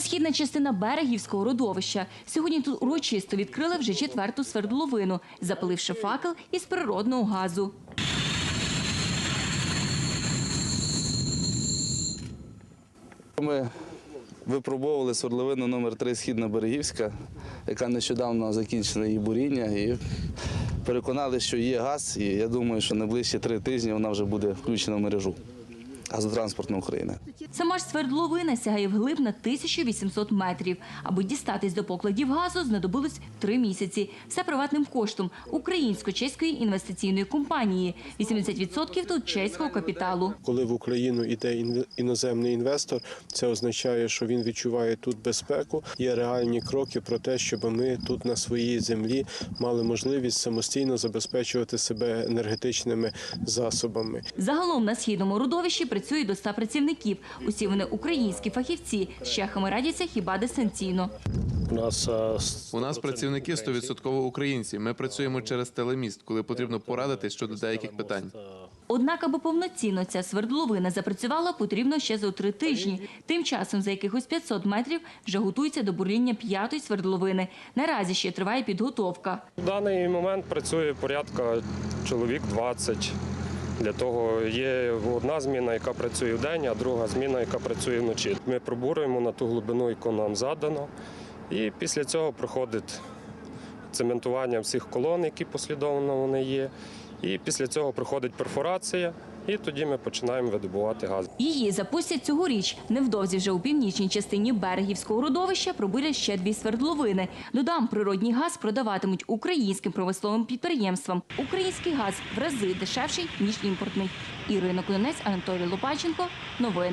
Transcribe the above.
Східна частина берегівського родовища. Сьогодні тут урочисто відкрили вже четверту свердловину, запаливши факел із природного газу. Ми випробовували свердловину номер 3 Східна Берегівська, яка нещодавно закінчила її буріння. І переконали, що є газ, і я думаю, що найближчі три тижні вона вже буде включена в мережу газотранспортну України. Сама ж свердловина сягає вглиб на 1800 метрів. Аби дістатись до покладів газу, знадобилось три місяці. Все приватним коштом українсько-чеської інвестиційної компанії. 80% тут чеського капіталу. Коли в Україну йде ін- іноземний інвестор, це означає, що він відчуває тут безпеку. Є реальні кроки про те, щоб ми тут на своїй землі мали можливість самостійно забезпечувати себе енергетичними засобами. Загалом на східному родовищі працює до 100 працівників. Усі вони українські фахівці. З чехами радяться хіба дистанційно. У нас У нас працівники 100% українці. Ми працюємо через телеміст, коли потрібно порадити щодо деяких питань. Однак, аби повноцінно ця свердловина запрацювала, потрібно ще за три тижні. Тим часом за якихось 500 метрів вже готується до бурління п'ятої свердловини. Наразі ще триває підготовка. В даний момент працює порядка чоловік 20. Для того є одна зміна, яка працює в день, а друга зміна, яка працює вночі. Ми пробурюємо на ту глибину, яку нам задано. І після цього проходить цементування всіх колон, які послідовно вони є. І після цього проходить перфорація, і тоді ми починаємо видобувати газ. Її запустять цьогоріч. Невдовзі вже у північній частині берегівського родовища пробурять ще дві свердловини. Додам, природній газ продаватимуть українським промисловим підприємствам. Український газ в рази дешевший ніж імпортний. Ірина Конець, Анатолій Лопаченко. Новини.